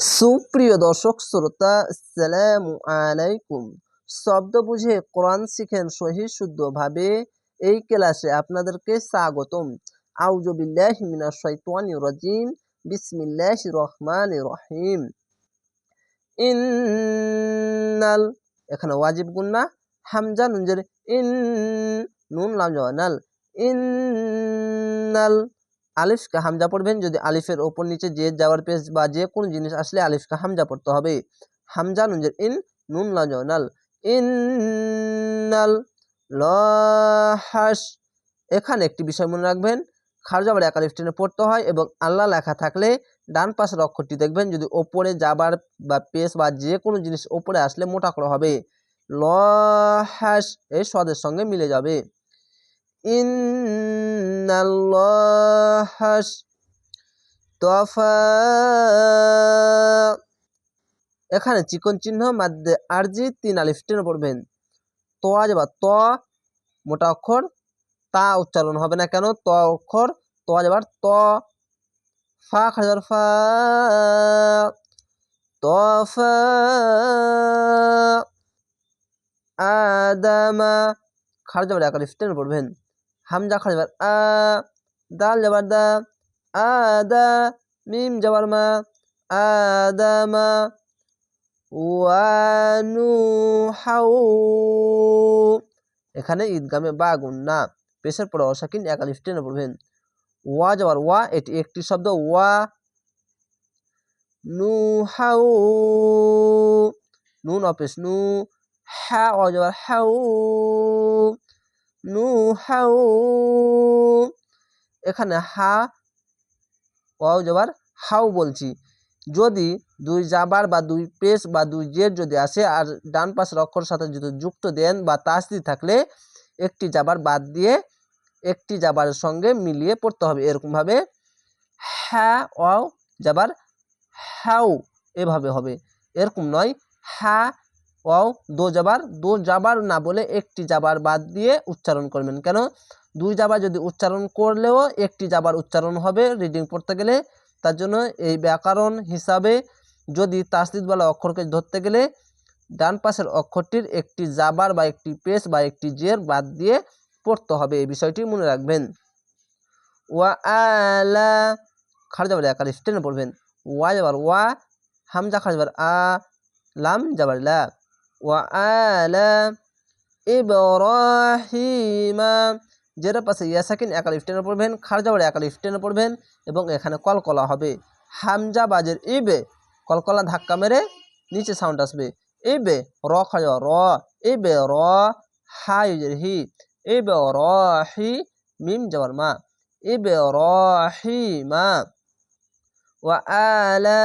সুপ্রিয় দর্শক, শ্রোতা, আসসালামু আলাইকুম। শব্দ বুঝে কোরআন শিখেন সহি শুদ্ধভাবে এই ক্লাসে আপনাদেরকে স্বাগতম। আউযু বিল্লাহি মিনাশ শাইতানির রাজিম। বিসমিল্লাহির রহমানির রহিম। ইন্নাল, এখানে ওয়াজিব গুন্না হামজা নুনজের ইন, নুন লাম ইন্নাল আলিফকে হামজা পড়বেন যদি আলিফের ওপর নিচে যে যাওয়ার পেজ বা যে কোনো জিনিস আসলে আলিফকে হামজা পড়তে হবে। হামজা নুনজের ইন, নুন লাজনাল ইন্নাল লহাস। এখানে একটি বিষয় মনে রাখবেন খারজাবার এক আলিফ টেনে পড়তে হয় এবং আল্লাহ লেখা থাকলে ডান পাশের অক্ষরটি দেখবেন যদি ওপরে যাবার বা পেস বা যে কোনো জিনিস ওপরে আসলে মোটা করা হবে। লহাস এই স্বাদের সঙ্গে মিলে যাবে। ইন্নাল্লাহাস তফা এখানে চিকন চিহ্ন মাধ্যে আরজি তিন আলিফ টেনে পড়বেন। তো যাবা ত, মোটা অক্ষর, তা উচ্চারণ হবে না কেন? ত অক্ষর, তো যাবার ত। ফা খাজার ফা তফা আদামা খার যাবার এক আলিফ টেনে পড়বেন। হামজা খার যাবার আ, দাল যাবার দা আদা মিম যাবার মা আদামা ওয়ানুহাউ এখানে ঈদগামে বা গুন্না পেশের পরে অসাকিন এক আলিফ, টেনে পড়বেন। ওয়া যাবার ওয়া, এটি একটি শব্দ, ওয়া নুহাউ নুন অপেশ নু হ্যা ও যাবার হাউ। নু হাউ এখানে হা ও যাবার হাউ বলছি। যদি দুই জাবার বা দুই পেশ বা দুই জের যদি আসে আর ডান পাশের অক্ষর সাথে যদি যুক্ত দেন বা তাসদি থাকলে একটি জাবার বাদ দিয়ে একটি জাবারের সঙ্গে মিলিয়ে পড়তে হবে এরকমভাবে। হ্যাঁ ও জাবার হ্যাও এভাবে হবে। এরকম নয়। হ্যাঁ ও দো জাবার দো জাবার না বলে একটি যাবার বাদ দিয়ে উচ্চারণ করবেন। কেন? দুই যাবার যদি উচ্চারণ করলেও একটি জাবার উচ্চারণ হবে রিডিং পড়তে গেলে, তার জন্য এই ব্যাকরণ হিসাবে যদি তাসদিদওয়ালা অক্ষরকে ধরতে গেলে, ডান পাশের অক্ষরটির একটি জাবার বা একটি পেস বা একটি জের বাদ দিয়ে পড়তে হবে। এই বিষয়টি মনে রাখবেন। ওয়া আলা, খার যাবার একার স্টেনে পড়বেন। ওয়া যাবার, ওয়া হামজা খার যাবার, আ, লাম যাবার, লা। আলা ইব্রাহিমা যেটা পাশে ইয়াসাকিন একাল ইফটেনে পড়বেন খারজাবার একাল ইফটেনে পড়বেন এবং এখানে কলকলা হবে। হামজা বাজের ইবে, কলকলা ধাক্কা মেরে নিচে সাউন্ড আসবে। ইবে র খাজা র, ইবে র হা ইউজের হি, ইবে র হি মিম যাবার মা, ইবে র হি মা। ওয়া আলা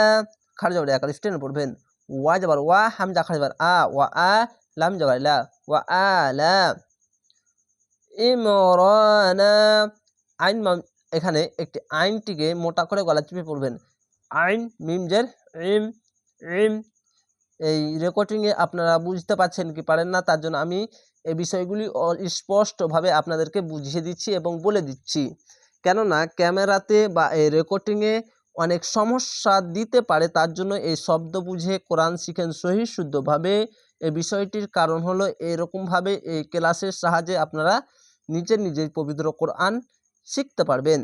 খারজাবার একাল ইফটেনে পড়বেন। ওয়া যাবার ওয়া হামজা খারজাবার আ ওয়া আ লাম যাবার লা ওয়া আলা ইমরানা আইন মাম এখানে একটি আইনটিকে মোটা করে গলা চিপে পড়বেন। আইন মিমজের ইম ইম। এই রেকর্ডিংয়ে আপনারা বুঝতে পারছেন কি পারেন না, তার জন্য আমি এই বিষয়গুলি স্পষ্টভাবে আপনাদেরকে বুঝিয়ে দিচ্ছি এবং বলে দিচ্ছি। কেননা, ক্যামেরাতে বা এই রেকর্ডিংয়ে অনেক সমস্যা দিতে পারে, তার জন্য এই শব্দ বুঝে কোরআন শিখেন সহি শুদ্ধভাবে। এই বিষয়টির কারণ হলো এরকমভাবে এই ক্লাসের সাহায্যে আপনারা নিজের নিজের পবিত্র কোরআন শিখতে পারবেন।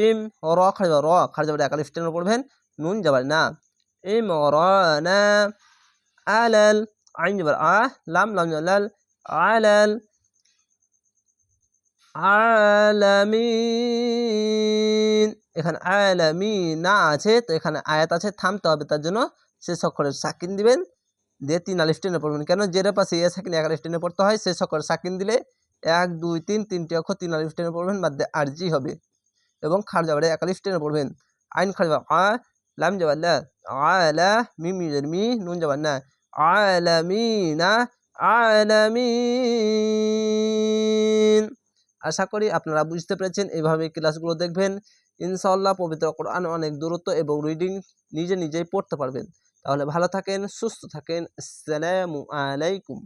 ইম, র খাড়ি র খাড়ি যাবার একাল স্টেন পড়বেন, নুন যাবার না। ইম, র, না আলাল আইন যাবার আ, লাম লাম লাল আলাল আলামিন। এখানে আলামি না আছে, তো এখানে আয়াত আছে, থামতে হবে তার জন্য। শেষ অক্ষরের সাকিন দিবেন। দিয়ে তিন আলিফ টেনে পড়বেন। কেন? জেরে পাশে এ সাকিন এক আলিফ টেনে পড়তে হয় শেষ অক্ষর সাকিন দিলে এক, দুই, তিন, তিনটি অক্ষর তিন আলিফ টেনে পড়বেন, বাদ দিয়ে আরজি হবে। এবং খার যাবারে এক আলিফ টেনে পড়বেন। আইন খার যাবা আ, লাম যাবার লা, আলা মি মি মি, নুন যাবার না, আলামিনা, আলামিন। আশা করি আপনারা বুঝতে পেরেছেন। এইভাবে ক্লাসগুলো দেখবেন। ইনশাল্লাহ পবিত্র কোরআন অনেক দূরত্ব এবং রিডিং নিজে নিজেই পড়তে পারবেন। তাহলে ভালো থাকেন, সুস্থ থাকেন। আসসালামু আলাইকুম।